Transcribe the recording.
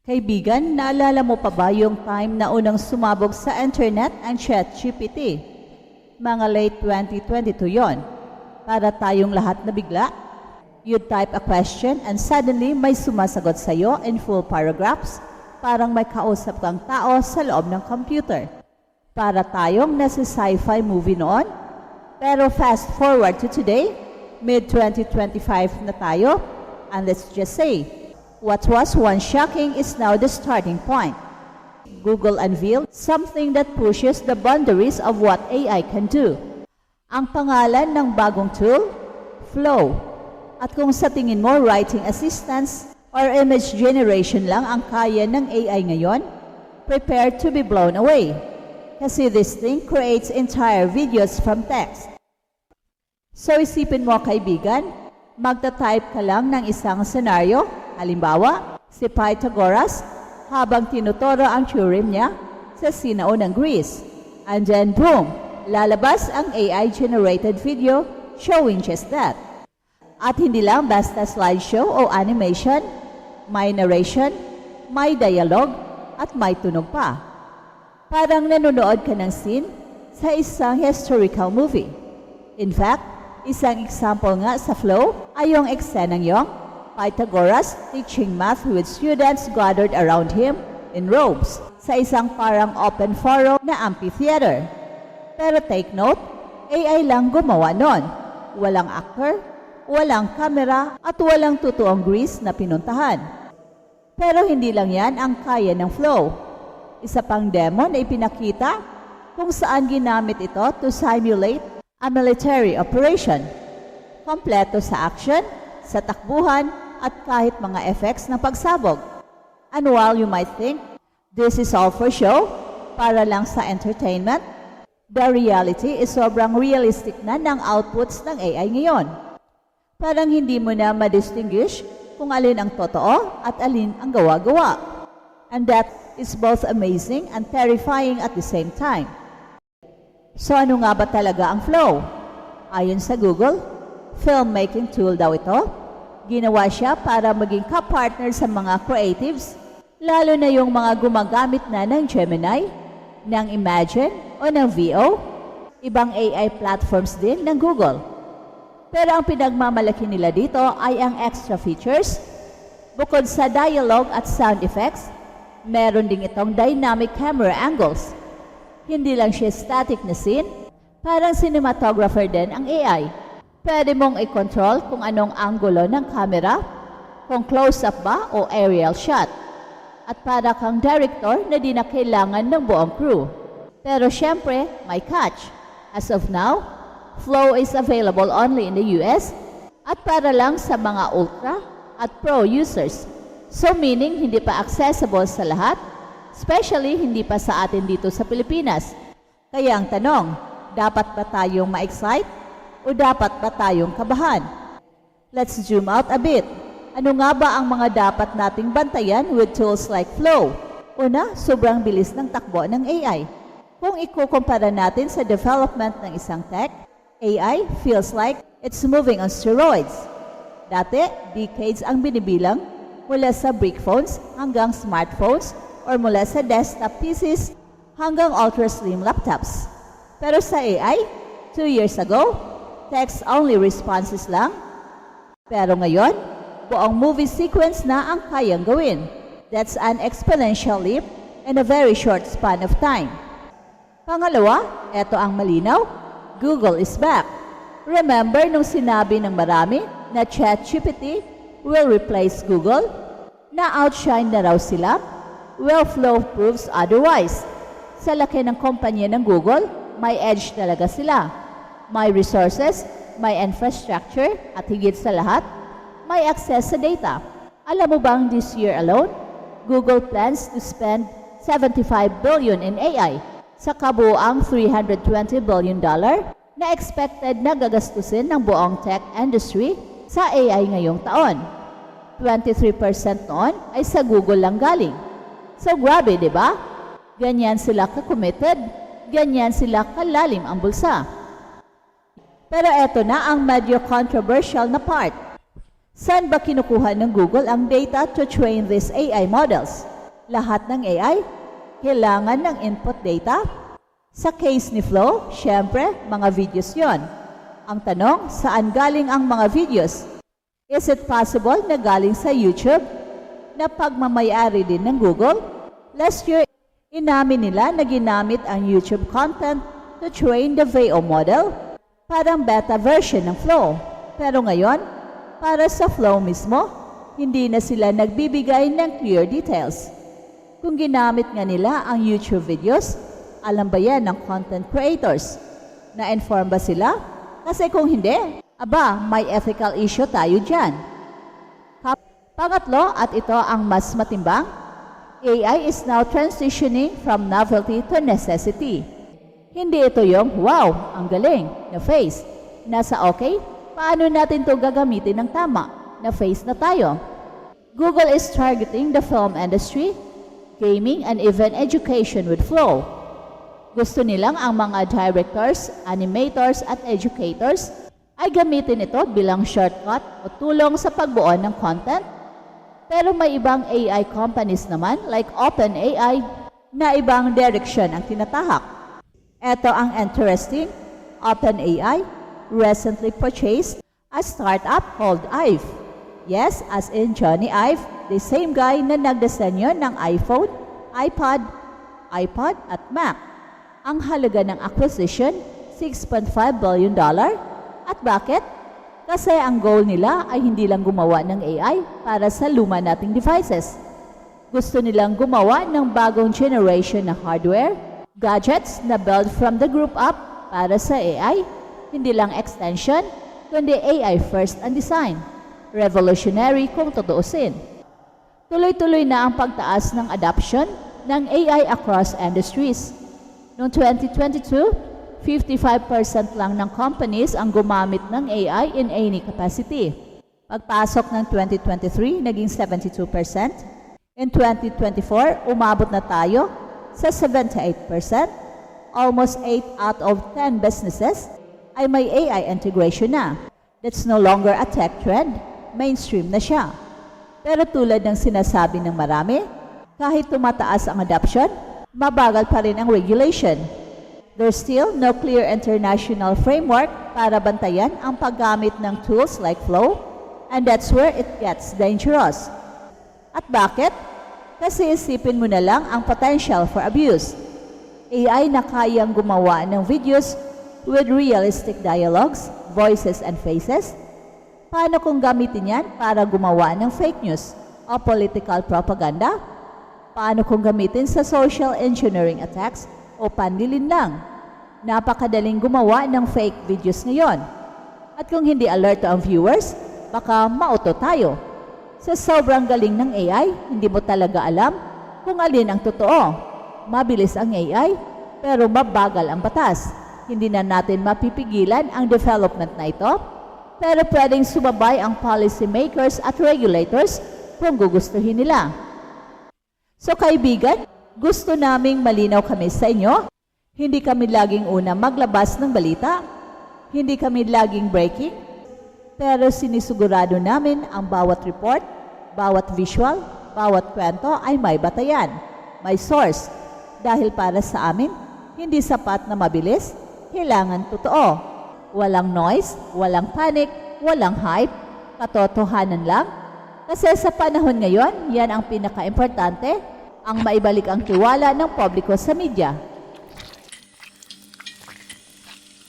Kaibigan, naalala mo pa ba yung time na unang sumabog sa internet ang ChatGPT? Mga late 2022 yon. Para tayong lahat na bigla. You'd type a question and suddenly may sumasagot sa iyo in full paragraphs, parang may kausap kang tao sa loob ng computer. Para tayong nasa sci-fi movie noon. Pero fast forward to today, mid-2025 na tayo, and let's just say, what was once shocking is now the starting point. Google unveiled something that pushes the boundaries of what AI can do. Ang pangalan ng bagong tool, Flow. At kung sa tingin mo writing assistance or image generation lang ang kaya ng AI ngayon, prepare to be blown away. Kasi this thing creates entire videos from text. So isipin mo kaibigan, magta-type ka lang ng isang senaryo, halimbawa, si Pythagoras habang tinuturo ang theorem niya sa sinao ng Greece. And then boom, lalabas ang AI-generated video showing just that. At hindi lang basta slideshow o animation, may narration, may dialogue, at may tunog pa. Parang nanonood ka ng scene sa isang historical movie. In fact, isang example nga sa flow ay yung eksenang yung Pythagoras teaching math with students gathered around him in robes sa isang parang open forum na amphitheater. Pero take note, AI lang gumawa nun. Walang actor, walang camera, at walang totoong Greece na pinuntahan. Pero hindi lang yan ang kaya ng flow. Isa pang demo na ipinakita kung saan ginamit ito to simulate a military operation. Kompleto sa action, sa takbuhan, at kahit mga effects ng pagsabog. And while you might think, this is all for show, para lang sa entertainment, the reality is sobrang realistic na ng outputs ng AI ngayon. Parang hindi mo na ma-distinguish kung alin ang totoo at alin ang gawa-gawa. And that is both amazing and terrifying at the same time. So ano nga ba talaga ang flow? Ayon sa Google, filmmaking tool daw ito. Ginawa siya para maging ka-partner sa mga creatives, lalo na yung mga gumagamit na ng Gemini, ng Imagine o ng VO, ibang AI platforms din ng Google. Pero ang pinagmamalaki nila dito ay ang extra features. Bukod sa dialogue at sound effects, meron ding itong dynamic camera angles. Hindi lang siya static na scene, parang cinematographer din ang AI. Pwede mong i-control kung anong anggulo ng camera, kung close-up ba o aerial shot. At para kang director na di na kailangan ng buong crew. Pero syempre, may catch. As of now, Flow is available only in the US at para lang sa mga ultra at pro users. So meaning hindi pa accessible sa lahat, especially hindi pa sa atin dito sa Pilipinas. Kaya ang tanong, dapat ba tayong ma-excite o dapat ba tayong kabahan? Let's zoom out a bit. Ano nga ba ang mga dapat nating bantayan with tools like Flow? Una, sobrang bilis ng takbo ng AI. Kung ikukumpara natin sa development ng isang tech, AI feels like it's moving on steroids. Dati, decades ang binibilang mula sa brick phones hanggang smartphones or mula sa desktop PCs hanggang ultra-slim laptops. Pero sa AI, two years ago, text-only responses lang. Pero ngayon, buong movie sequence na ang kayang gawin. That's an exponential leap in a very short span of time. Pangalawa, eto ang malinaw, Google is back. Remember nung sinabi ng marami na ChatGPT will replace Google? Na-outshine na raw sila? Well, Flow proves otherwise. Sa laki ng kumpanya ng Google, may edge talaga sila. May resources, may infrastructure, at higit sa lahat, may access sa data. Alam mo bang this year alone, Google plans to spend 75 billion in AI sa kabuang 320 billion dollar na expected na gagastusin ng buong tech industry sa AI ngayong taon. 23% noon ay sa Google lang galing. So grabe, di ba? Ganyan sila ka-committed, ganyan sila kalalim ang bulsa. Pero eto na ang medyo controversial na part. Saan ba kinukuha ng Google ang data to train these AI models? Lahat ng AI, kailangan ng input data. Sa case ni Flow, syempre, mga videos yon. Ang tanong, saan galing ang mga videos? Is it possible na galing sa YouTube na pagmamayari din ng Google? Last year, inamin nila na ginamit ang YouTube content to train the VAO model, parang beta version ng Flow. Pero ngayon, para sa Flow mismo, hindi na sila nagbibigay ng clear details. Kung ginamit nga nila ang YouTube videos, alam ba yan ng content creators? Na-inform ba sila? Kasi kung hindi, aba, may ethical issue tayo dyan. Pangatlo, at ito ang mas matimbang, AI is now transitioning from novelty to necessity. Hindi ito yung, wow, ang galing, na face. Nasa okay, paano natin to gagamitin ng tama? Na face na tayo. Google is targeting the film industry, gaming, and even education with Flow. Gusto nilang ang mga directors, animators, at educators ay gamitin ito bilang shortcut o tulong sa pagbuo ng content. Pero may ibang AI companies naman like OpenAI na ibang direction ang tinatahak. Ito ang interesting. OpenAI recently purchased a startup called IVE. Yes, as in Johnny Ive, the same guy na nagdisenyo ng iPhone, iPod, iPod at Mac. Ang halaga ng acquisition, 6.5 billion dollar. At bakit? Kasi ang goal nila ay hindi lang gumawa ng AI para sa luma nating devices. Gusto nilang gumawa ng bagong generation na hardware, gadgets na build from the group up para sa AI, hindi lang extension, kundi AI first ang design. Revolutionary kung tutuusin. Tuloy-tuloy na ang pagtaas ng adoption ng AI across industries. Noong 2022, 55% lang ng companies ang gumamit ng AI in any capacity. Pagpasok ng 2023, naging 72%. In 2024, umabot na tayo sa 78%. Almost 8 out of 10 businesses ay may AI integration na. That's no longer a tech trend, mainstream na siya. Pero tulad ng sinasabi ng marami, kahit tumataas ang adoption, mabagal pa rin ang regulation. There's still no clear international framework para bantayan ang paggamit ng tools like Flow, and that's where it gets dangerous. At bakit? Kasi isipin mo na lang ang potential for abuse. AI na kayang gumawa ng videos with realistic dialogues, voices, and faces? Paano kung gamitin yan para gumawa ng fake news o political propaganda? Paano kung gamitin sa social engineering attacks o panlilin lang? Napakadaling gumawa ng fake videos ngayon. At kung hindi alert ang viewers, baka mauto tayo. Sa sobrang galing ng AI, hindi mo talaga alam kung alin ang totoo. Mabilis ang AI, pero mabagal ang batas. Hindi na natin mapipigilan ang development na ito, pero pwedeng sumabay ang policymakers at regulators kung gugustuhin nila. So kaibigan, gusto naming malinaw kami sa inyo. Hindi kami laging una maglabas ng balita. Hindi kami laging breaking. Pero sinisigurado namin ang bawat report, bawat visual, bawat kwento ay may batayan, may source. Dahil para sa amin, hindi sapat na mabilis, kailangan totoo. Walang noise, walang panic, walang hype, katotohanan lang. Kasi sa panahon ngayon, yan ang pinaka-importante, ang maibalik ang tiwala ng publiko sa media.